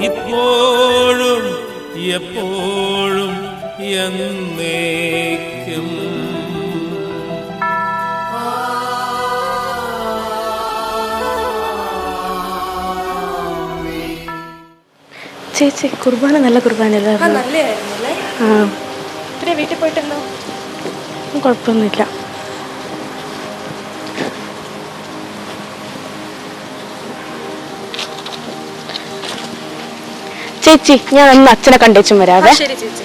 ഇപ്പോഴും എപ്പോഴും എന്നേക്കും. ചേച്ചി കുർബാന നല്ല കുർബാന ആ അല്ലായിരുന്നു ആ. വീട്ടിൽ പോയിട്ടുണ്ടോ കുഴപ്പമൊന്നുമില്ല. ചേച്ചി ഞാൻ ഒന്ന് അച്ഛനെ കണ്ടേച്ചും വരാതെ വരാവേ ശരി ചേച്ചി.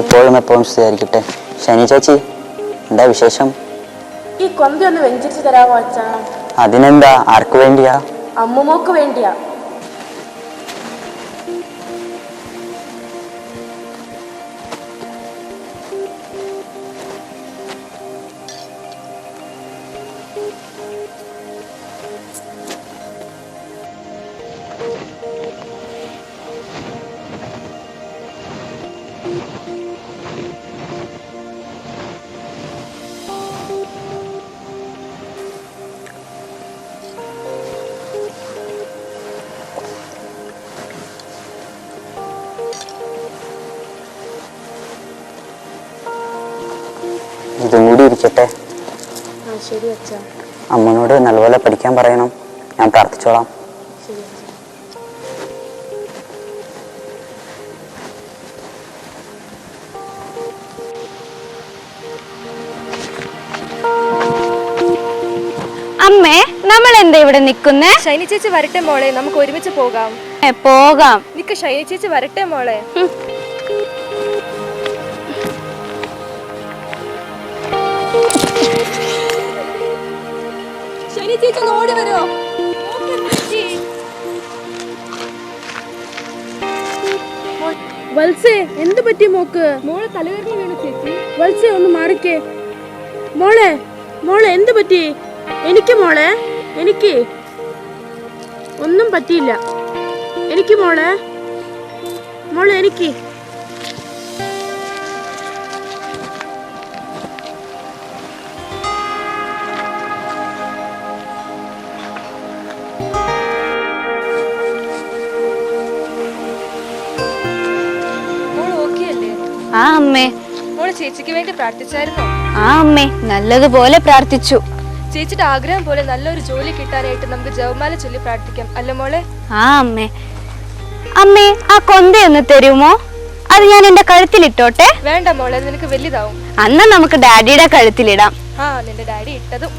ഇപ്പോഴും എപ്പോഴും സ്തുതിയായിരിക്കട്ടെ ശനി ചേച്ചി എന്താ വിശേഷം? ഈ കൊന്തി ഒന്ന് വെഞ്ചരിച്ചു തരാമോ അച്ഛാ? അതിനെന്താ? ആർക്കു വേണ്ടിയാ? അമ്മുമോക്ക് വേണ്ടിയാ. കൂടി ഇരിക്കട്ടെ ആ ശരി അച്ഛാ. അമ്മനോട് നല്ലപോലെ പഠിക്കാൻ പറയണം. ഞാൻ പ്രാർത്ഥിച്ചോളാം. അമ്മേ നമ്മൾ എന്താ ഇവിടെ നിക്കുന്നേ ഷൈനി ചേച്ചി വരട്ടെ മോളെ നമുക്ക് ഒരുമിച്ച് പോകാം. ഏ, പോകാം. നിക്ക് ഷൈനി ചേച്ചി വരട്ടെ മോളെ. ചേച്ചി ഒന്ന് ഓടി വരുമോ വത്സേ എന്ത് പറ്റി മോക്ക്? മോളെ തലവേദന വീണു ചേച്ചി. വത്സേ ഒന്ന് മാറിക്കേ. മോളെ മോളെ എന്ത് പറ്റി? എനിക്ക് മോളെ എനിക്ക് ഒന്നും പറ്റിയില്ല. എനിക്ക് മോളെ മോളെ എനിക്ക് ആ അമ്മേ. മോൾ ചേച്ചിക്ക് വേണ്ടി പ്രാർത്ഥിച്ചായിരുന്നോ? ആ അമ്മേ. നല്ലതുപോലെ പ്രാർത്ഥിച്ചു. ചേച്ചിയുടെ ആഗ്രഹം പോലെ നല്ലൊരു ജോലി കിട്ടാനായിട്ട് നമുക്ക് ജവമാല ചൊല്ലി പ്രാർത്ഥിക്കാം. അല്ല മോളെ? ആ അമ്മേ. അമ്മേ ആ കൊന്തയൊന്ന് തരുമോ? അത് ഞാൻ എന്റെ കഴുത്തിലിട്ടോട്ടെ? വേണ്ട മോളെ അത് നിനക്ക് വലുതാവും. അന്ന് നമുക്ക് ഡാഡിയുടെ കഴുത്തിലിടാം. ആ നിന്റെ ഡാഡി ഇട്ടതും.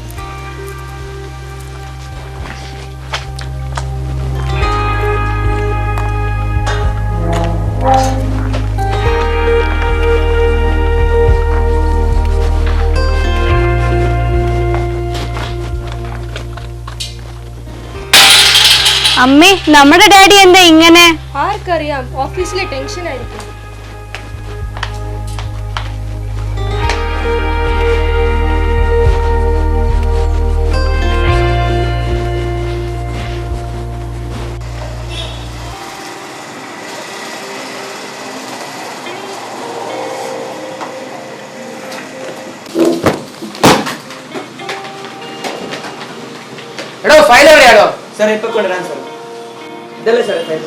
അമ്മേ നമ്മുടെ ഡാഡി എന്താ ഇങ്ങനെ? ആർക്കറിയാം ഓഫീസിലെ ടെൻഷൻ ആയിരിക്കും. എടോ ഫയൽ എവിടെയാടോ? ഇപ്പൊ കൊണ്ടുവരാൻ സാർ ഇതല്ലേ സാർ ഫയൽ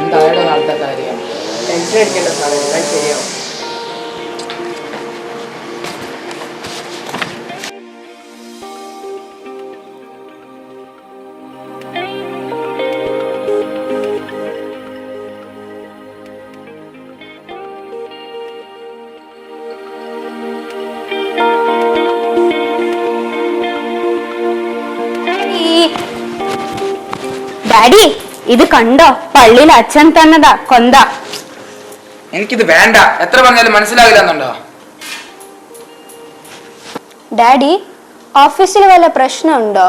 എന്തായാലും നാളത്തെ കാര്യം. ടെൻഷൻ അടിക്കേണ്ട സാറേ എല്ലാം ശരിയാവും. ഡാഡി ഇത് കണ്ടോ? പള്ളിയിൽ അച്ഛൻ തന്നതാ കൊന്ത. എനിക്കിത് വേണ്ട. എത്ര പറഞ്ഞാലും മനസ്സിലാകില്ല എന്നുണ്ടോ ഡാഡി ഓഫീസിൽ വല്ല പ്രശ്നമുണ്ടോ?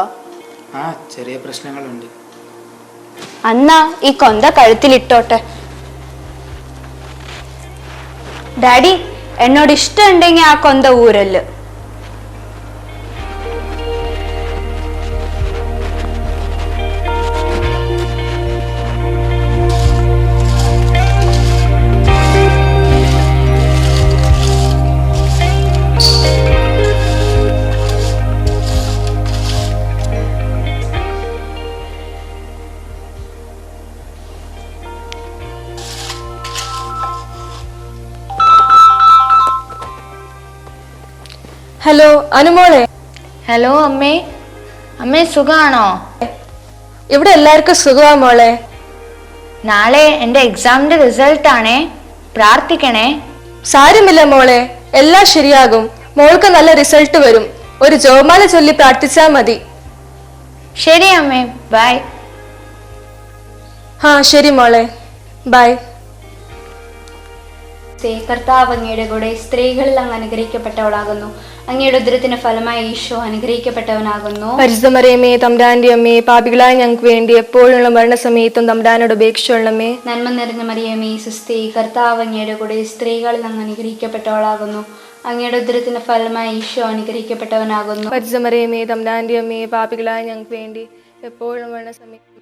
ആ ചെറിയ പ്രശ്നങ്ങളുണ്ട്. അന്നാ ഈ കൊന്ത കഴുത്തിലിട്ടോട്ടെ. ഡാഡി എന്നോട് ഇഷ്ടമുണ്ടെങ്കിൽ ആ കൊന്ത ഊരൽ. ഹലോ അനുമോളെ. ഹലോ അമ്മേ. അമ്മേ സുഖാണോ? ഇവിടെ എല്ലാവർക്കും സുഖമാ മോളെ? നാളെ എന്റെ എക്സാമിന്റെ റിസൾട്ട് ആണേ പ്രാർത്ഥിക്കണേ. സാരമില്ല മോളെ. എല്ലാം ശരിയാകും. മോൾക്ക് നല്ല റിസൾട്ട് വരും. ഒരു ജോമാല ചൊല്ലി പ്രാർത്ഥിച്ചാ മതി. ശരി അമ്മേ. ബൈ. ആ ശരി മോളെ. ബൈ. സ്ത്രീ കർത്താവ് അങ്ങയുടെ കൂടെ സ്ത്രീകളിൽ അങ്ങ് അനുഗ്രഹിക്കപ്പെട്ടവളാകുന്നു. അങ്ങയുടെ ഉദരത്തിന്റെ ഫലമായി ഈശോ അനുഗ്രഹിക്കപ്പെട്ടവനാകുന്നു. പരിശുദ്ധമറിയമേ തമ്പ്രാന്റെ അമ്മേ പാപികളായ ഞങ്ങൾക്ക് വേണ്ടി എപ്പോഴുള്ള മരണസമയത്തും തമ്പ്രാനോട് ഉപേക്ഷിച്ചുള്ളമേ നന്മ നിറഞ്ഞ മറിയമേ സുസ്ഥി കർത്താവ് അങ്ങയുടെ കൂടെ സ്ത്രീകളിൽ അങ്ങ് അനുഗ്രഹിക്കപ്പെട്ടവളാകുന്നു. അങ്ങയുടെ ഉദരത്തിന്റെ ഫലമായി ഈശോ അനുഗ്രഹിക്കപ്പെട്ടവനാകുന്നു. പരിശുദ്ധമറിയമേ തമ്പ്രാന്റെ അമ്മേ പാപികളായ ഞങ്ങൾക്ക് വേണ്ടി എപ്പോഴും മരണസമയത്തും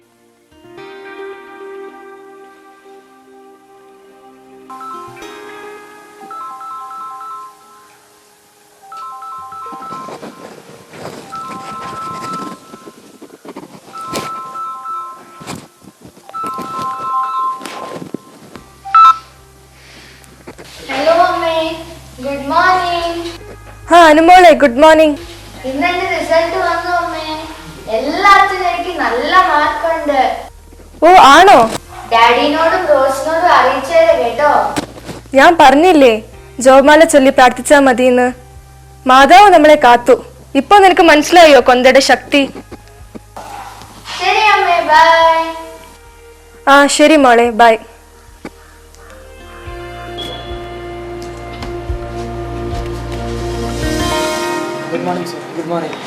അനുമോളെ ഗുഡ് മോർണിംഗ് ഇന്ന് എന്റെ റിസൾട്ട് വന്നു അമ്മേ. എല്ലാത്തിനും എനിക്ക് നല്ല മാർക്കുണ്ട്. ഓ ആണോ? ഡാഡിനോടും റോസിനോടും അറിയിച്ചേരെ കേട്ടോ. ഞാൻ പറഞ്ഞില്ലേ ജോമാല ചൊല്ലി പ്രാർത്ഥിച്ചാ മതിയെന്ന്. മാതാവ് നമ്മളെ കാത്തു. ഇപ്പൊ നിനക്ക് മനസ്സിലായോ കൊന്തയുടെ ശക്തി? ശരി അമ്മേ ബൈ ആ ശരി മോളെ bye morning sir good morning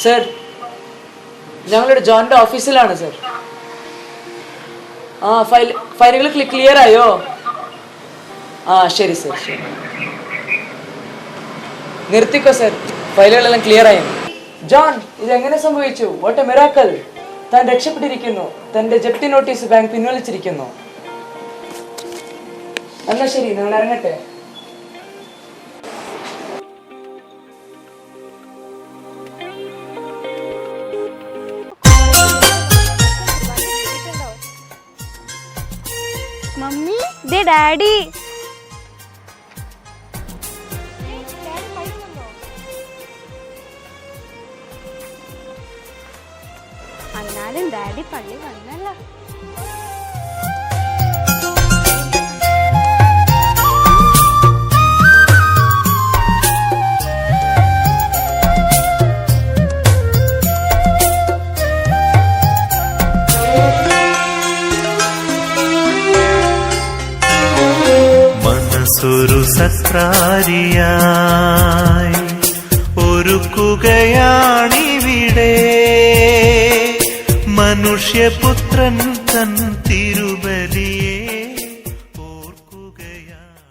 sir ഞങ്ങളുടെ ജോണിന്റെ ഓഫീസിലാണ് സർ ആ ഫയൽ ഫയലുകൾ ക്ലിയർ ആയോ? ആ ശരി സർ ശരി. നിർത്തിക്കോ സർ ഫയലുകളെല്ലാം ക്ലിയർ ആയി. ജോൺ ഇത് എങ്ങനെ സംഭവിച്ചു? വാട്ട് എ മിറാക്കൽ താൻ രക്ഷപ്പെട്ടിരിക്കുന്നു. തന്റെ ജപ്തി നോട്ടീസ് ബാങ്ക് പിൻവലിച്ചിരിക്കുന്നു. എന്നാ ശരി നിങ്ങൾ ഇറങ്ങട്ടെ. ദേ ഡാഡി. എന്നാലും ഡാഡി പള്ളി വന്നല്ല. മനസ്സൊരു സത്രാരിയായി ഒരുക്കുകയാണിവിടെ. മനുഷ്യപുത്രൻ തൻ തിരുബലിയെ